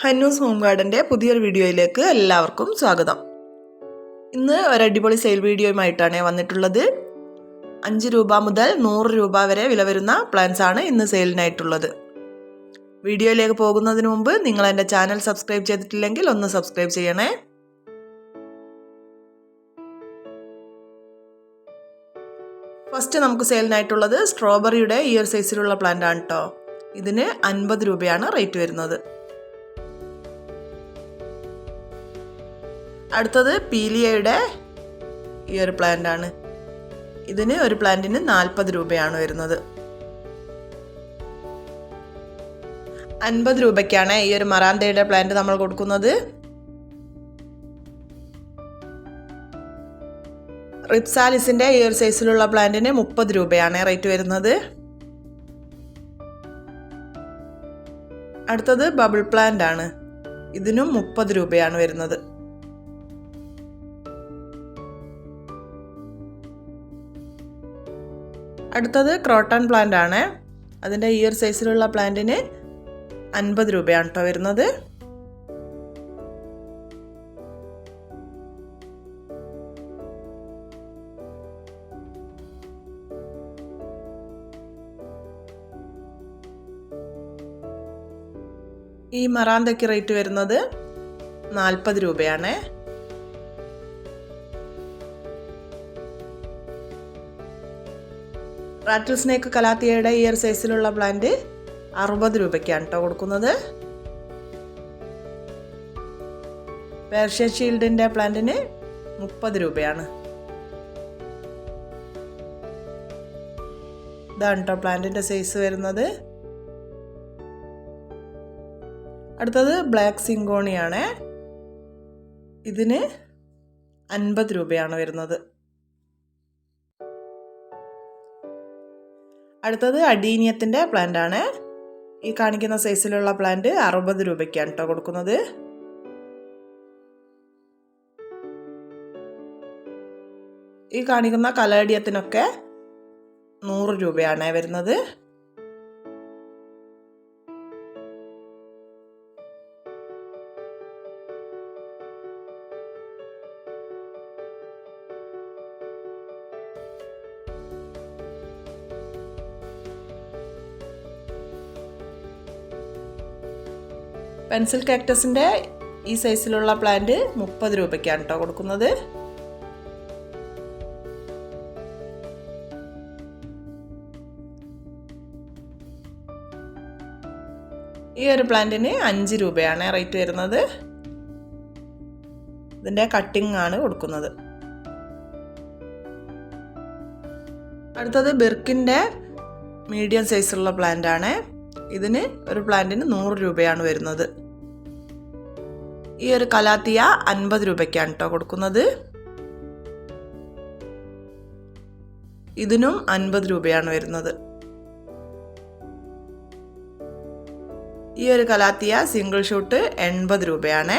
ഹന്നൂസ് home ഗാർഡന്റെ പുതിയൊരു വീഡിയോയിലേക്ക് എല്ലാവർക്കും സ്വാഗതം. ഇന്ന് ഒരു അടിപൊളി സെയിൽ വീഡിയോയുമായിട്ടാണ് വന്നിട്ടുള്ളത്. അഞ്ച് രൂപ മുതൽ നൂറ് രൂപ വരെ വില വരുന്ന പ്ലാൻസ് ആണ് ഇന്ന് സെയിലിനായിട്ടുള്ളത്. വീഡിയോയിലേക്ക് പോകുന്നതിന് മുമ്പ് നിങ്ങൾ എന്റെ ചാനൽ സബ്സ്ക്രൈബ് ചെയ്തിട്ടില്ലെങ്കിൽ ഒന്ന് സബ്സ്ക്രൈബ് ചെയ്യണേ. ഫസ്റ്റ് നമുക്ക് സെയിലിനായിട്ടുള്ളത് സ്ട്രോബെറിയുടെ ഇയർ സൈസിലുള്ള പ്ലാന്റ് ആണ് കേട്ടോ. ഇതിന് അൻപത് രൂപയാണ് റേറ്റ് വരുന്നത്. അടുത്തത് പീലിയയുടെ ഈ ഒരു പ്ലാന്റ് ആണ് ഇതിന് ഒരു പ്ലാന്റിന് നാൽപ്പത് രൂപയാണ് വരുന്നത്. അൻപത് രൂപയ്ക്കാണ് ഈ ഒരു മറാന്തയുടെ പ്ലാന്റ് നമ്മൾ കൊടുക്കുന്നത്. റിപ്സാലിസിന്റെ ഈ ഒരു സൈസിലുള്ള പ്ലാന്റിന് മുപ്പത് രൂപയാണ് റേറ്റ് വരുന്നത്. അടുത്തത് ബബിൾ പ്ലാന്റ് ആണ് ഇതിനും മുപ്പത് രൂപയാണ് വരുന്നത്. അടുത്തത് ക്രോട്ടൺ പ്ലാന്റ് ആണ്. അതിന്റെ ഇയർ സൈസിലുള്ള പ്ലാന്റിന് അൻപത് രൂപയാണ് കേട്ടോ വരുന്നത്. ഈ മറാന്തയ്ക്ക് റേറ്റ് വരുന്നത് നാൽപ്പത് രൂപയാണ്. റാറ്റിൽ സ്നേക്ക് കലാത്തിയയുടെ ഇയർ സൈസിലുള്ള പ്ലാന്റ് അറുപത് രൂപയ്ക്കാണ് കേട്ടോ കൊടുക്കുന്നത്. പേർഷ്യൻ ഷീൽഡിന്റെ പ്ലാന്റിന് മുപ്പത് രൂപയാണ്. ഇതാണ് കേട്ടോ പ്ലാന്റിന്റെ സൈസ് വരുന്നത്. അടുത്തത് ബ്ലാക്ക് സിങ്കോണിയാണ്. ഇതിന് അൻപത് രൂപയാണ് വരുന്നത്. അടുത്തത് അഡീനിയത്തിന്റെ പ്ലാന്റ് ആണ് ഈ കാണിക്കുന്ന സൈസിലുള്ള പ്ലാന്റ് അറുപത് രൂപയ്ക്കാണ് കേട്ടോ കൊടുക്കുന്നത്. ഈ കാണിക്കുന്ന കലേഡിയത്തിനൊക്കെ നൂറ് രൂപയാണ് വരുന്നത്. പെൻസിൽ കാക്ടസിന്റെ ഈ സൈസിലുള്ള പ്ലാന്റ് മുപ്പത് രൂപയ്ക്കാണ് കേട്ടോ കൊടുക്കുന്നത്. ഈ ഒരു പ്ലാന്റിന് അഞ്ച് രൂപയാണ് റേറ്റ് വരുന്നത്. ഇതിന്റെ കട്ടിംഗ് ആണ് കൊടുക്കുന്നത്. അടുത്തത് ബിർക്കിന്റെ മീഡിയം സൈസുള്ള പ്ലാന്റ് ആണ് ഇതിന് ഒരു പ്ലാന്റിന് നൂറ് രൂപയാണ് വരുന്നത്. ഈ ഒരു കലാത്തിയ അൻപത് രൂപയ്ക്കാണ് കേട്ടോ കൊടുക്കുന്നത്. ഇതിനും അൻപത് രൂപയാണ് വരുന്നത്. ഈ ഒരു കലാത്തിയ സിംഗിൾ ഷൂട്ട് എൺപത് രൂപയാണ്.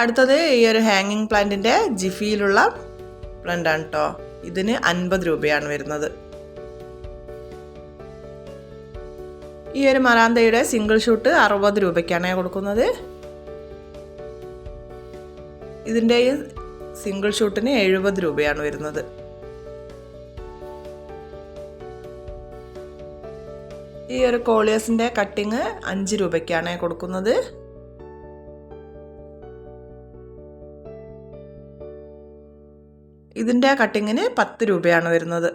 അടുത്തത് ഈ ഒരു ഹാങ്ങിങ് പ്ലാന്റിന്റെ ജിഫിയിലുള്ള പ്ലാന്റ് ആണ് കേട്ടോ ഇതിന് അൻപത് രൂപയാണ് വരുന്നത്. ഈ ഒരു മറാന്തയുടെ സിംഗിൾ ഷൂട്ട് അറുപത് രൂപയ്ക്കാണ് കൊടുക്കുന്നത്. ഇതിന്റെ സിംഗിൾ ഷൂട്ടിന് എഴുപത് രൂപയാണ് വരുന്നത്. ഈ ഒരു കോളിയസിന്റെ കട്ടിങ് അഞ്ച് രൂപയ്ക്കാണ് കൊടുക്കുന്നത്. ഇതിന്റെ കട്ടിങ്ങിന് പത്ത് രൂപയാണ് വരുന്നത്.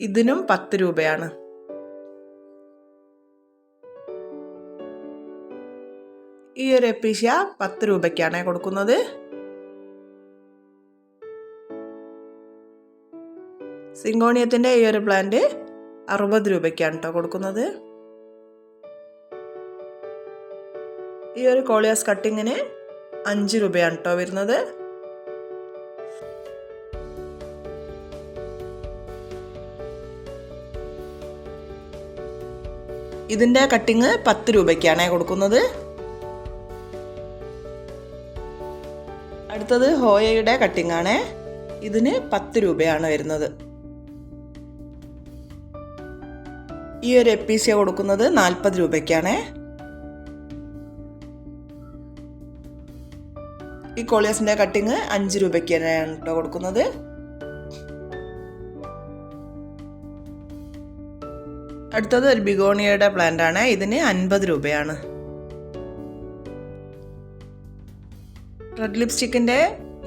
ഇതിനും പത്ത് രൂപയാണ്. ഈ ഒരു എപ്പീഷ്യ പത്ത് രൂപയ്ക്കാണ് കൊടുക്കുന്നത്. സിങ്കോണിയത്തിന്റെ ഈ ഒരു പ്ലാന്റ് അറുപത് രൂപയ്ക്കാണ് കേട്ടോ കൊടുക്കുന്നത്. ഈ ഒരു കോളിയാസ് കട്ടിങ്ങിന് അഞ്ച് രൂപയാണ് കേട്ടോ വരുന്നത്. ഇതിന്റെ കട്ടിങ് പത്ത് രൂപയ്ക്കാണ് കൊടുക്കുന്നത്. അടുത്തത് ഹോയയുടെ കട്ടിംഗ് ആണ് ഇതിന് പത്ത് രൂപയാണ് വരുന്നത്. ഈ ഒരു എപ്പീസിയ കൊടുക്കുന്നത് നാൽപ്പത് രൂപയ്ക്കാണ്. ഈ കോളിയസിന്റെ കട്ടിങ് അഞ്ച് രൂപയ്ക്ക് തന്നെയാണ് കേട്ടോ കൊടുക്കുന്നത്. അടുത്തത് ഒരു ബിഗോണിയയുടെ പ്ലാന്റ് ആണ്. ഇതിന് അൻപത് രൂപയാണ്. റെഡ് ലിപ്സ്റ്റിക്കിന്റെ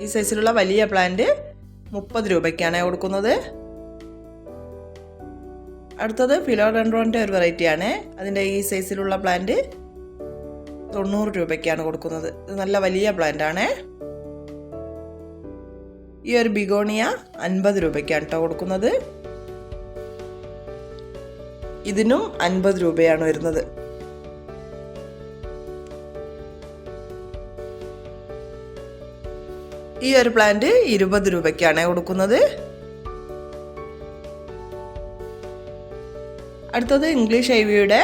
ഈ സൈസിലുള്ള വലിയ പ്ലാന്റ് മുപ്പത് രൂപയ്ക്കാണ് കൊടുക്കുന്നത്. അടുത്തത് ഫിലോഡൻഡ്രോന്റെ ഒരു വെറൈറ്റിയാണ് അതിന്റെ ഈ സൈസിലുള്ള പ്ലാന്റ് തൊണ്ണൂറ് രൂപയ്ക്കാണ് കൊടുക്കുന്നത്. ഇത് നല്ല വലിയ പ്ലാന്റ് ആണ് ഈ ഒരു ബിഗോണിയ അൻപത് രൂപയ്ക്കാണ് കേട്ടോ കൊടുക്കുന്നത്. ഇതിനും അൻപത് രൂപയാണ് വരുന്നത്. ഈ ഒരു പ്ലാന്റ് ഇരുപത് രൂപയ്ക്കാണ് കൊടുക്കുന്നത്. അടുത്തത് ഇംഗ്ലീഷ് ഐവിയുടെ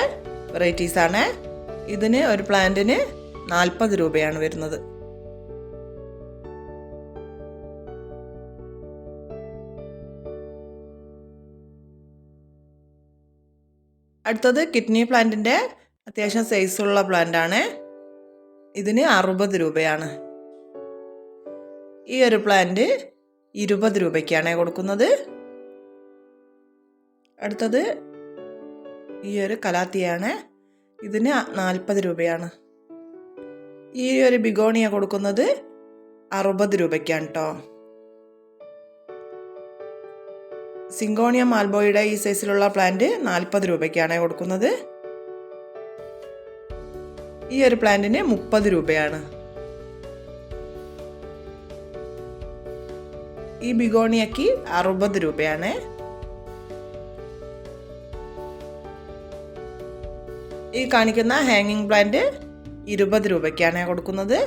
വെറൈറ്റീസ് ആണ് ഇതിന് ഒരു പ്ലാന്റിന് നാൽപ്പത് രൂപയാണ് വരുന്നത്. അടുത്തത് കിഡ്നി പ്ലാന്റിന്റെ അത്യാവശ്യം പ്ലാന്റ് ആണ്. ഇതിന് അറുപത് രൂപയാണ്. ഈ ഒരു പ്ലാന്റ് ഇരുപത് രൂപയ്ക്കാണ് കൊടുക്കുന്നത്. അടുത്തത് ഈ ഒരു കലാത്തിയാണ്. ഇതിന് നാൽപ്പത് രൂപയാണ്. ഈ ഒരു ബിഗോണിയ കൊടുക്കുന്നത് അറുപത് രൂപയ്ക്കാണ് കേട്ടോ സിങ്കോണിയ മാൽബോയുടെ ഈ സൈസിലുള്ള പ്ലാന്റ് നാൽപ്പത് രൂപയ്ക്കാണ് കൊടുക്കുന്നത്. ഈ ഒരു പ്ലാന്റിന് മുപ്പത് രൂപയാണ്. ഈ ബിഗോണിയക്ക് അറുപത് രൂപയാണ്. ഈ കാണിക്കുന്ന ഹാങ്ങിങ് പ്ലാന്റ് ഇരുപത് രൂപയ്ക്കാണ് കൊടുക്കുന്നത്.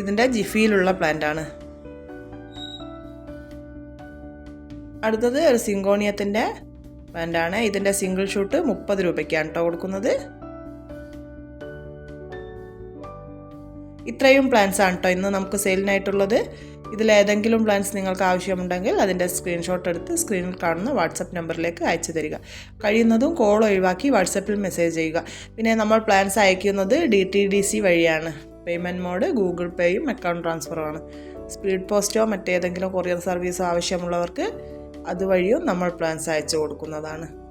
ഇതിന്റെ ജിഫിയിലുള്ള പ്ലാന്റാണ് അടുത്തത് ഒരു സിങ്കോണിയത്തിന്റെ പ്ലാന്റ് ആണ്. ഇതിന്റെ സിംഗിൾ ഷൂട്ട് മുപ്പത് രൂപയ്ക്കാണ് കേട്ടോ കൊടുക്കുന്നത്. ഇത്രയും പ്ലാൻസ് ആണ് കേട്ടോ ഇന്ന് നമുക്ക് സെയിലിനായിട്ടുള്ളത് ഇതിലേതെങ്കിലും പ്ലാൻസ് നിങ്ങൾക്ക് ആവശ്യമുണ്ടെങ്കിൽ അതിന്റെ സ്ക്രീൻഷോട്ട് എടുത്ത് സ്ക്രീനിൽ കാണുന്ന വാട്സപ്പ് നമ്പറിലേക്ക് അയച്ചു തരിക. കഴിയുന്നതും കോൾ ഒഴിവാക്കി വാട്സപ്പിൽ മെസ്സേജ് ചെയ്യുക. പിന്നെ നമ്മൾ പ്ലാൻസ് അയക്കുന്നത് ഡി ടി ഡി സി വഴിയാണ്. പേയ്മെന്റ് മോഡ് ഗൂഗിൾ പേയും അക്കൗണ്ട് ട്രാൻസ്ഫറുമാണ് സ്പീഡ് പോസ്റ്റോ മറ്റേതെങ്കിലും കൊറിയർ സർവീസോ ആവശ്യമുള്ളവർക്ക് അതുവഴിയും നമ്മൾ പ്ലാൻസ് അയച്ചു കൊടുക്കുന്നതാണ്.